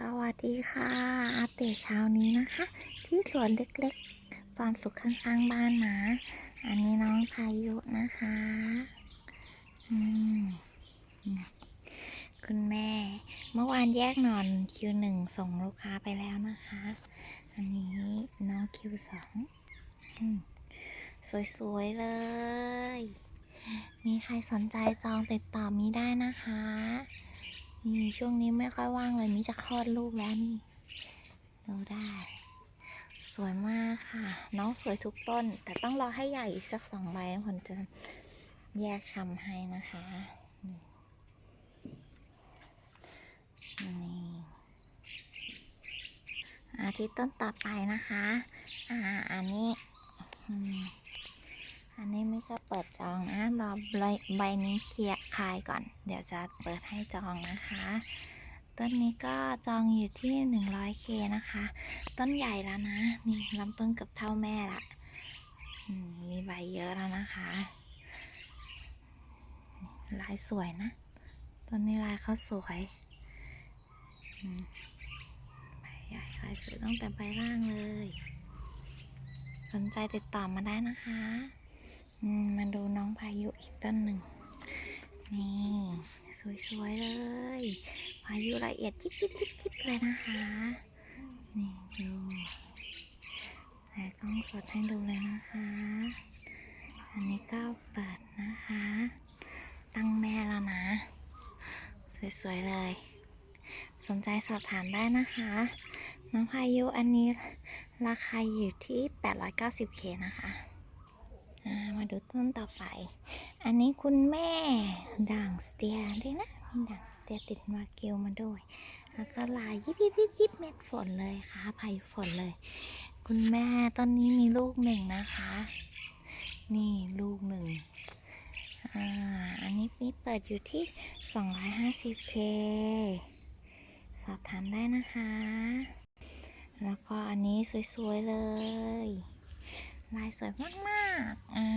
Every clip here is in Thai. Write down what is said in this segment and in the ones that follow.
สวัสดีค่ะ อัปเดตเช้านี้นะคะ ที่สวนเล็กๆความสุขข้างๆบ้านนะ อันนี้น้องพายุนะคะอืมคุณแม่ เมื่อวานแยกนอนคิวหนึ่งส่งลูกค้าไปแล้วนะคะ อันนี้น้องคิวสองสวยๆเลย มีใครสนใจจองติดต่อมีได้นะคะ นี่ช่วงนี้ไม่ค่อยว่างเลยมิจะคลอดลูกแล้วนี่ดูได้ สวยมากค่ะ น้องสวยทุกต้น แต่ต้องรอให้ใหญ่อีกสักสองใบผลจะแยกชำให้นะคะนี่อาทิตย์ต้นต่อไปนะคะ อ่า อันนี้ อันนี้ไม่จะเปิดจองนะ รอใบใบนี้เคลียร์ คายก่อน เดี๋ยวจะเปิดให้จองนะคะ ต้นนี้ก็จองอยู่ที่ 100k นะคะ ต้นใหญ่แล้วนะ นี่ลำต้นเกับเท่าแม่ละมีใบเยอะแล้วนะคะ ลายสวยนะ ต้นนี้ลายเขาสวยใบใหญ่ลายสวยตั้งแต่ใบล่างเลย สนใจติดต่อมาได้นะคะมมาดูน้องพายุอีกต้นหนึ่ง นี่ สวยๆเลยพายุละเอียดจิบจิบจิบจิบเลยนะคะ นี่ดูแต่กล้องสดให้ดูเลยนะคะ อันนี้ก็เปิดนะคะ ตั้งแม่แล้วนะ สวยๆเลย สนใจสอบถามได้นะคะ น้องพายุอันนี้ราคาอยู่ที่ 890k นะคะ มาดูต้นต่อไป อันนี้คุณแม่ด่างสเตียด้วยนะมีด่างสเตียติดมาเกลมาด้วย แล้วก็ลายยิบยิบยิบยิบเม็ดฝนเลยค่ะพายุฝนเลย คุณแม่ต้นนี้มีลูกหนึ่งนะคะ นี่ลูกหนึ่งอ่าอันนี้มีเปิดอยู่ที่ 250k สอบถามได้นะคะ แล้วก็อันนี้สวยๆเลย ลายสวยมากๆอ่า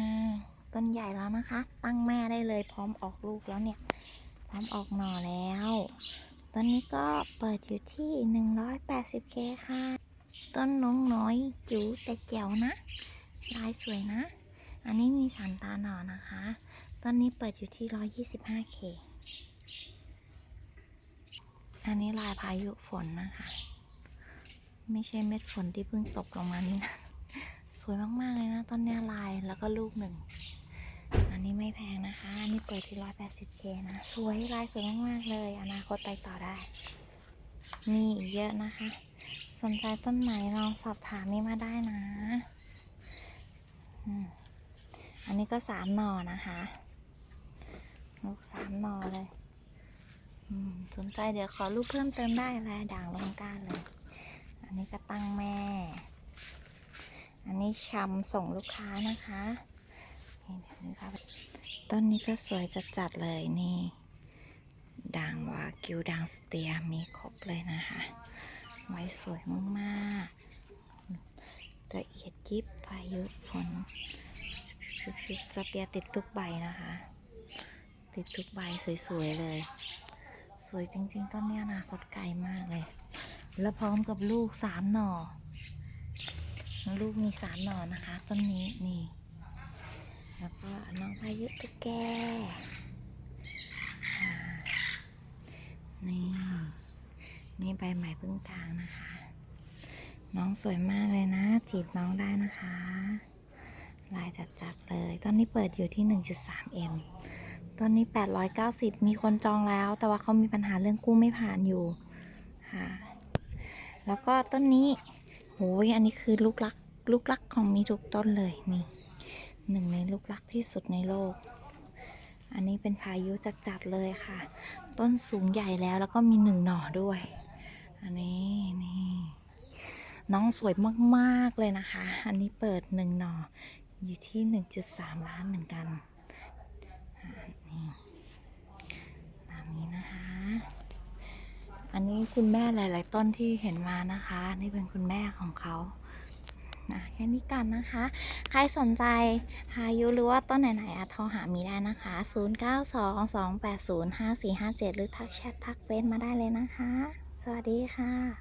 ต้นใหญ่แล้วนะคะ ตั้งแม่ได้เลยพร้อมออกลูกแล้วเนี่ย พร้อมออกหน่อแล้ว ต้นนี้ก็เปิดอยู่ที่ 180k ค่ะ ต้นน้องน้อยจิ๋วแต่แจ๋วนะ ลายสวยนะ อันนี้มีสามตาหน่อนะคะ ต้นนี้เปิดอยู่ที่ 125k อันนี้ลายพายุฝนนะคะ ไม่ใช่เม็ดฝนที่เพิ่งตกลงมานี่นะ สวยมาก ๆ เลยนะ ต้นนี้ลายแล้วก็ลูกหนึ่ง อันนี้ไม่แพงนะคะ อันนี้เปิดที่ 180k นะ สวยลายสวยมาก ๆ เลย อนาคตไปต่อได้ มีอีกเยอะนะคะ สนใจต้นไหนลองสอบถามนี่มาได้นะอันนี้ก็สามหน่อนะคะ ลูกสามหน่อเลยสนใจเดี๋ยวขอรูปเพิ่มเติมได้ลายด่างลงก้านเลย อันนี้ก็ตั้งแม่ อันนี้ชำส่งลูกค้านะคะ นี่เดี๋ยวนี้ค่ะต้นนี้ก็สวยจัดจัดๆเลยนี่ด่างวากิวด่างสเตียมีครบเลยนะคะ ไว้สวยมากๆละเอียดยิบพายุฝนชุบๆสเตียติดทุกใบนะคะ ติดทุกใบสวยๆเลย สวยจริงๆต้นนี้อนาคตไกลมากเลย แล้วพร้อมกับลูกสามหน่อ ลูกมีสามหน่อนะคะต้นนี้นี่ แล้วก็น้องพายุตุ๊กแกนี่นี่ใบใหม่พิ่งกลางนะคะ น้องสวยมากเลยนะ จีบน้องได้นะคะ ลายจัดๆเลย ตอนนี้เปิดอยู่ที่ 1.3M ตอนนี้ 890 มีคนจองแล้ว แต่ว่าเขามีปัญหาเรื่องกู้ไม่ผ่านอยู่ค่ะ แล้วก็ต้นนี้โอ้ยอันนี้คือลูกรัก ลูกรักของมีทุกต้นเลยนี่ หนึ่งในลูกรักที่สุดในโลก อันนี้เป็นพายุจัดๆเลยค่ะ ต้นสูงใหญ่แล้วแล้วก็มีหนึ่งหน่อด้วย อันนี้นี่ น้องสวยมากๆเลยนะคะ อันนี้เปิดหนึ่งหน่ออยู่ที่ 1.3 ล้านเหมือนกันนี่ตามนี้นะคะ อันนี้คุณแม่หลาย ๆ ต้นที่เห็นมานะคะ นี่เป็นคุณแม่ของเขา นะแค่นี้กันนะคะ ใครสนใจพายุหรือว่าต้นไหนๆอะโทรหามีได้นะคะ 0922805457 หรือทักแชททักเฟซมาได้เลยนะคะ สวัสดีค่ะ